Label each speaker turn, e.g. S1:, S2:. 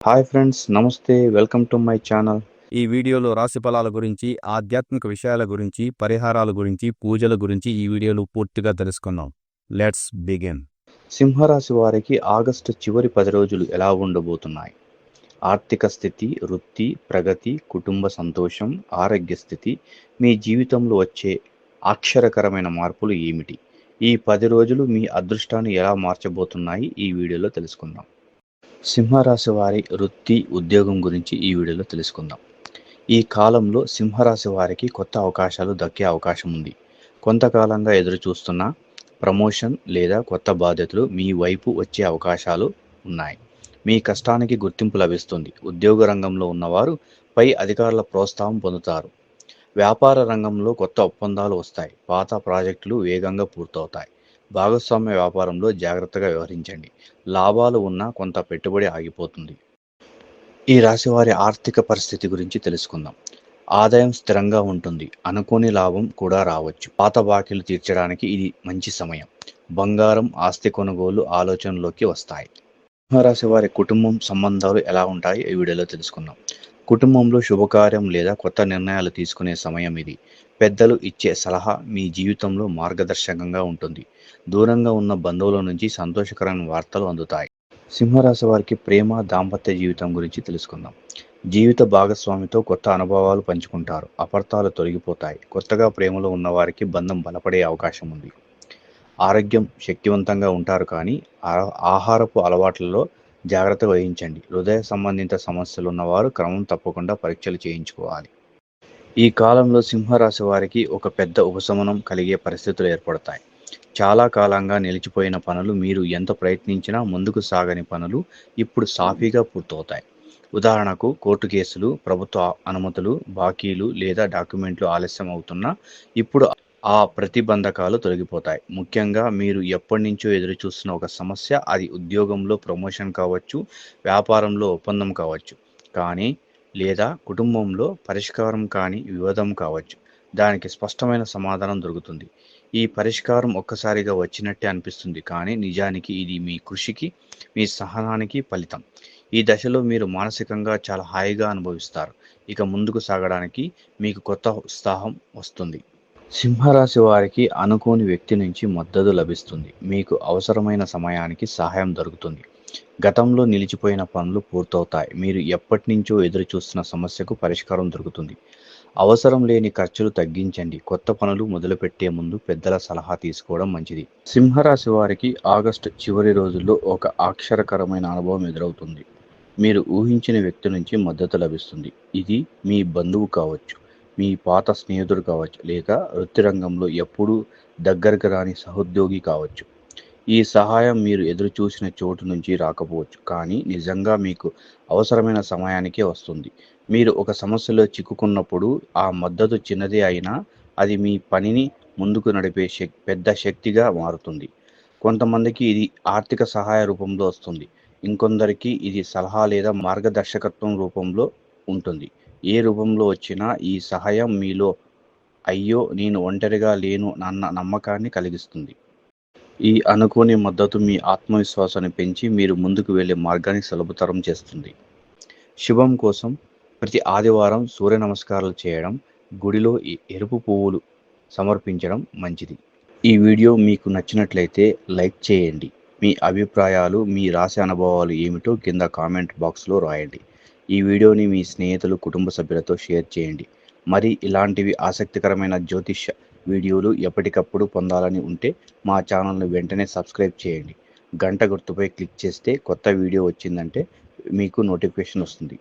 S1: Hi friends నమస్తే welcome to my channel
S2: ఈ వీడియోలో రాశి ఫలాల గురించి ఆధ్యాత్మిక విషయాల గురించి పరిహారాల గురించి పూజల గురించి ఈ వీడియోలో పూర్తిగా తెలుసుకుందాం. లెట్స్ బిగిన్
S1: సింహరాశి వారికి ఆగస్టు చివరి పది రోజులు ఎలా ఉండబోతున్నాయి? ఆర్థిక స్థితి వృత్తి ప్రగతి కుటుంబ సంతోషం ఆరోగ్య స్థితి మీ జీవితంలో వచ్చే ఆశ్చర్యకరమైన మార్పులు ఏమిటి? ఈ పది రోజులు మీ అదృష్టాన్ని ఎలా మార్చబోతున్నాయి? ఈ వీడియోలో తెలుసుకుందాం. సింహరాశి వారి వృత్తి ఉద్యోగం గురించి ఈ వీడియోలో తెలుసుకుందాం. ఈ కాలంలో సింహరాశి వారికి కొత్త అవకాశాలు దక్కే అవకాశం ఉంది. కొంతకాలంగా ఎదురు చూస్తున్న ప్రమోషన్ లేదా కొత్త బాధ్యతలు మీ వైపు వచ్చే అవకాశాలు ఉన్నాయి. మీ కష్టానికి గుర్తింపు లభిస్తుంది. ఉద్యోగ రంగంలో ఉన్నవారు పై అధికారుల ప్రోత్సాహం పొందుతారు. వ్యాపార రంగంలో కొత్త ఒప్పందాలు వస్తాయి. పాత ప్రాజెక్టులు వేగంగా పూర్తవుతాయి. భాగస్వామ్య వ్యాపారంలో జాగ్రత్తగా వ్యవహరించండి. లాభాలు ఉన్నా కొంత పెట్టుబడి ఆగిపోతుంది. ఈ రాశి వారి ఆర్థిక పరిస్థితి గురించి తెలుసుకుందాం. ఆదాయం స్థిరంగా ఉంటుంది. అనుకోని లాభం కూడా రావచ్చు. పాత బాకీలు తీర్చడానికి ఇది మంచి సమయం. బంగారం ఆస్తి కొనుగోలు ఆలోచనలోకి వస్తాయి. సింహరాశి వారి కుటుంబం సంబంధాలు ఎలా ఉంటాయి? ఈ వీడియోలో తెలుసుకుందాం. కుటుంబంలో శుభకార్యం లేదా కొత్త నిర్ణయాలు తీసుకునే సమయం ఇది. పెద్దలు ఇచ్చే సలహా మీ జీవితంలో మార్గదర్శకంగా ఉంటుంది. దూరంగా ఉన్న బంధువుల నుంచి సంతోషకరమైన వార్తలు అందుతాయి. సింహరాశి వారికి ప్రేమ దాంపత్య జీవితం గురించి తెలుసుకుందాం. జీవిత భాగస్వామితో కొత్త అనుభవాలు పంచుకుంటారు. అపార్థాలు తొలగిపోతాయి. కొత్తగా ప్రేమలో ఉన్న వారికి బంధం బలపడే అవకాశం ఉంది. ఆరోగ్యం శక్తివంతంగా ఉంటారు కానీ ఆ- ఆహారపు అలవాట్లలో జాగ్రత్త వహించండి. హృదయ సంబంధిత సమస్యలు ఉన్నవారు క్రమం తప్పకుండా పరీక్షలు చేయించుకోవాలి. ఈ కాలంలో సింహరాశి వారికి ఒక పెద్ద ఉపశమనం కలిగే పరిస్థితులు ఏర్పడతాయి. చాలా కాలంగా నిలిచిపోయిన పనులు మీరు ఎంత ప్రయత్నించినా ముందుకు సాగని పనులు ఇప్పుడు సాఫీగా పూర్తవుతాయి. ఉదాహరణకు కోర్టు కేసులు ప్రభుత్వ అనుమతులు బాకీలు లేదా డాక్యుమెంట్లు ఆలస్యం అవుతున్నా ఇప్పుడు ఆ ప్రతిబంధకాలు తొలగిపోతాయి. ముఖ్యంగా మీరు ఎప్పటి నుంచో ఎదురు చూస్తున్న ఒక సమస్య అది ఉద్యోగంలో ప్రమోషన్ కావచ్చు వ్యాపారంలో ఒప్పందం కావచ్చు కానీ లేదా కుటుంబంలో పరిష్కారం కాని వివాదం కావచ్చు. దానికి స్పష్టమైన సమాధానం దొరుకుతుంది. ఈ పరిష్కారం ఒక్కసారిగా వచ్చినట్టే అనిపిస్తుంది కానీ నిజానికి ఇది మీ కృషికి మీ సహనానికి ఫలితం. ఈ దశలో మీరు మానసికంగా చాలా హాయిగా అనుభవిస్తారు. ఇక ముందుకు సాగడానికి మీకు కొత్త ఉత్సాహం వస్తుంది. సింహరాశి వారికి అనుకోని వ్యక్తి నుంచి మద్దతు లభిస్తుంది. మీకు అవసరమైన సమయానికి సహాయం దొరుకుతుంది. గతంలో నిలిచిపోయిన పనులు పూర్తవుతాయి. మీరు ఎప్పటి నుంచో ఎదురు చూస్తున్న సమస్యకు పరిష్కారం దొరుకుతుంది. అవసరం లేని ఖర్చులు తగ్గించండి. కొత్త పనులు మొదలుపెట్టే ముందు పెద్దల సలహా తీసుకోవడం మంచిది. సింహరాశి వారికి ఆగస్టు చివరి రోజుల్లో ఒక ఆక్షరకరమైన అనుభవం ఎదురవుతుంది. మీరు ఊహించిన వ్యక్తి నుంచి మద్దతు లభిస్తుంది. ఇది మీ బంధువు కావచ్చు. మీ పాత స్నేహితుడు కావచ్చు లేక వృత్తి రంగంలో ఎప్పుడూ దగ్గరకు రాని సహోద్యోగి కావచ్చు. ఈ సహాయం మీరు ఎదురు చూసిన చోటు నుంచి రాకపోవచ్చు కానీ నిజంగా మీకు అవసరమైన సమయానికే వస్తుంది. మీరు ఒక సమస్యలో చిక్కుకున్నప్పుడు ఆ మద్దతు చిన్నదే అయినా అది మీ పనిని ముందుకు నడిపే శక్ పెద్ద శక్తిగా మారుతుంది. కొంతమందికి ఇది ఆర్థిక సహాయ రూపంలో వస్తుంది. ఇంకొందరికి ఇది సలహా లేదా మార్గదర్శకత్వం రూపంలో ఉంటుంది. ఏ రూపంలో వచ్చినా ఈ సహాయం మీలో అయ్యో నేను ఒంటరిగా లేను అన్న నమ్మకాన్ని కలిగిస్తుంది. ఈ అనుకోని మద్దతు మీ ఆత్మవిశ్వాసాన్ని పెంచి మీరు ముందుకు వెళ్ళే మార్గాన్ని సులభతరం చేస్తుంది. శుభం కోసం ప్రతి ఆదివారం సూర్య నమస్కారాలు చేయడం గుడిలో ఈ ఎరుపు పువ్వులు సమర్పించడం మంచిది. ఈ వీడియో మీకు నచ్చినట్లయితే లైక్ చేయండి. మీ అభిప్రాయాలు మీ రాసే అనుభవాలు ఏమిటో కింద కామెంట్ బాక్స్లో రాయండి. ఈ వీడియోని మీ స్నేహితులు కుటుంబ సభ్యులతో షేర్ చేయండి. మరి ఇలాంటివి ఆసక్తికరమైన జ్యోతిష వీడియోలు ఎప్పటికప్పుడు పొందాలని ఉంటే మా ఛానల్ని వెంటనే సబ్స్క్రైబ్ చేయండి. గంట గుర్తుపై క్లిక్ చేస్తే కొత్త వీడియో వచ్చిందంటే మీకు నోటిఫికేషన్ వస్తుంది.